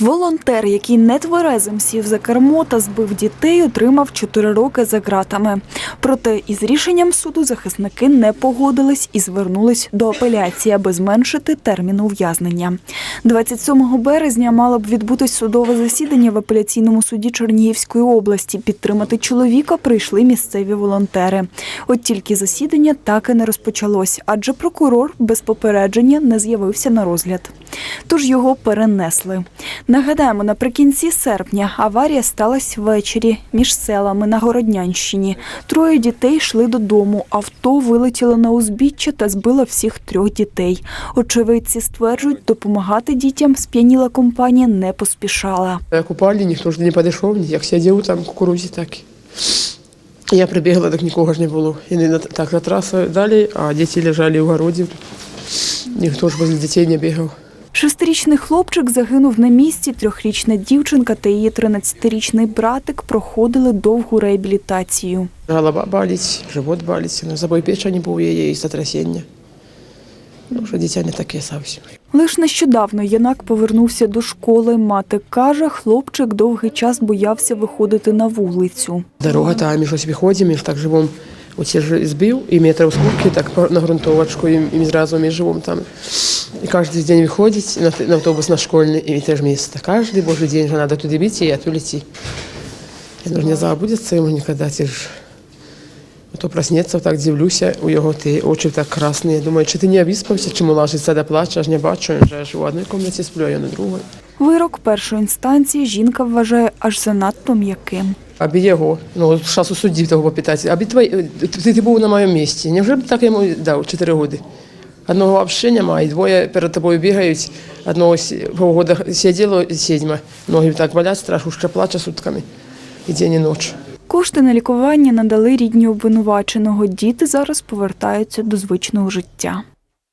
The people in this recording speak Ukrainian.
Волонтер, який нетверезим сів за кермо та збив дітей, отримав 4 роки за ґратами. Проте із рішенням суду захисники не погодились і звернулись до апеляції, аби зменшити термін ув'язнення. 27 березня мало б відбутись судове засідання в апеляційному суді Чернігівської області. Підтримати чоловіка прийшли місцеві волонтери. От тільки засідання так і не розпочалось, адже прокурор без попередження не з'явився на розгляд. Тож його перенесли. Нагадаємо, наприкінці серпня аварія сталася ввечері між селами на Городнянщині. Троє дітей йшли додому. Авто вилетіло на узбіччя та збило всіх трьох дітей. Очевидці стверджують, допомагати дітям сп'яніла компанія не поспішала. Як упали, ніхто ж не підійшов, як сидів там кукурузі, так. Я прибігла, так нікого ж не було. І не так на трасу далі, а діти лежали в городі. Ніхто ж возле дітей не бігав. Шестирічний хлопчик загинув на місці. Трьохрічна дівчинка та її 13-річний братик проходили довгу реабілітацію. Голова болить, живот болить, ну, забой печені був її і сотрясіння. Ну, що дитя не таке зовсім. Лиш нещодавно Янак повернувся до школи. Мати каже, хлопчик довгий час боявся виходити на вулицю. Дорога там, ми щось виходимо, так живом оці ж збив, і метрів скільки, так на ґрунтовочку, і, і зразу ми живемо там. І кожен день виходить на, на автобус на школьний, і те ж місце. Кожен божий день же туди бити, і туди йти. Я ну, не забудеться йому ніколи, ті ж. А То проснеться, так дивлюся, у його ті очі так красні. Я думаю, чи ти не обіспався, чому ложиться да плаче, аж не бачу, же ж у одній кімнаті сплю, а я на другій. Вирок першої інстанції жінка вважає аж занадто м'яким. Аби його, ну, зараз у судді того попитати, аби твій, ти, ти був на моєму місці. Невже б так йому дав 4 роки? Одного немає, і двоє перед тобою бігають, одного полгода сиділо, сідьма, ноги так болять, страшно, ще плаче сутками, і день, і ніч. Кошти на лікування надали рідні обвинуваченого. Діти зараз повертаються до звичного життя.